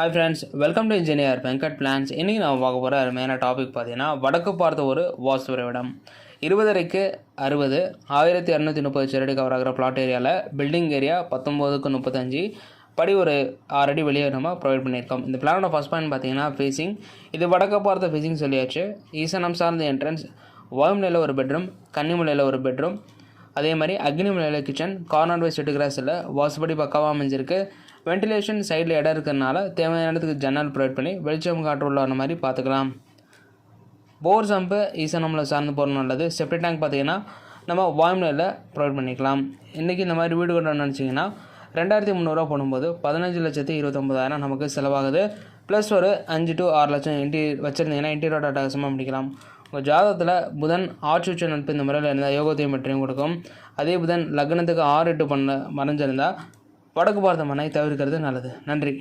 Hi friends welcome to engineer Venkat plans இன்றைக்கி நம்ம பார்க்க போகிற அருமையான டாபிக் பார்த்தீங்கன்னா வடக்கு பார்த்த ஒரு வாஸ்து இருபதரைக்கு அறுபது ஆயிரத்தி இரநூத்தி முப்பது சதுரடி கவர் ஆகிற பிளாட் ஏரியாவில் பில்டிங் ஏரியா பத்தொம்போதுக்கு முப்பத்தஞ்சு படி ஒரு ஆறு அடி வெளியே நம்ம ப்ரொவைட் பண்ணியிருக்கோம். இந்த பிளானோட ஃபஸ்ட் பாயிண்ட் பார்த்தீங்கன்னா ஃபேஸிங் இது வடக்கு பார்த்த ஃபேஸிங் சொல்லியாச்சு. ஈசனம் சார்ந்த என்ட்ரன்ஸ் வாயுமலையில் ஒரு பெட்ரூம் கன்னிமலையில் ஒரு பெட்ரூம் அதே மாதிரி அக்னிமலையில் கிச்சன் கார்னர் வைஸ் எட்டு கிராஸில் வாசுபடி பக்காவாக அமைஞ்சிருக்கு. வென்டிலேஷன் சைடில் இடம் இருக்கிறதுனால தேவையான இடத்துக்கு ஜன்னல் ப்ரொவைட் பண்ணி வெளிச்சம் காற்று உள்ள மாதிரி பார்த்துக்கலாம். போர் சம்பு ஈசனமில் சார்ந்து போகிறது நல்லது. செப்டி டேங்க் பார்த்தீங்கன்னா நம்ம வாய்மலையில் ப்ரொவைட் பண்ணிக்கலாம். இன்றைக்கி இந்த மாதிரி வீடு கட்டணும்னு நினச்சிங்கன்னா ரெண்டாயிரத்தி முந்நூறுரூவா போடும்போது பதினஞ்சு லட்சத்தி இருபத்தொம்பதாயிரம் நமக்கு செலவாகுது. ப்ளஸ் ஒரு அஞ்சு டு ஆறு லட்சம் இன்டி வச்சுருந்தீங்கன்னா இன்டீரியர் சும்மா முடிக்கலாம். உங்கள் ஜாதகத்தில் புதன் ஆட்சி உச்ச நட்பு இந்த முறையில் இருந்தால் யோகத்தையும் வெற்றியும் கொடுக்கும். அதே புதன் லக்னத்துக்கு ஆறு எட்டு பண்ண மறைஞ்சிருந்தால் வடக்கு பார்த்த மனை தவிர்க்கிறது நல்லது. நன்றி.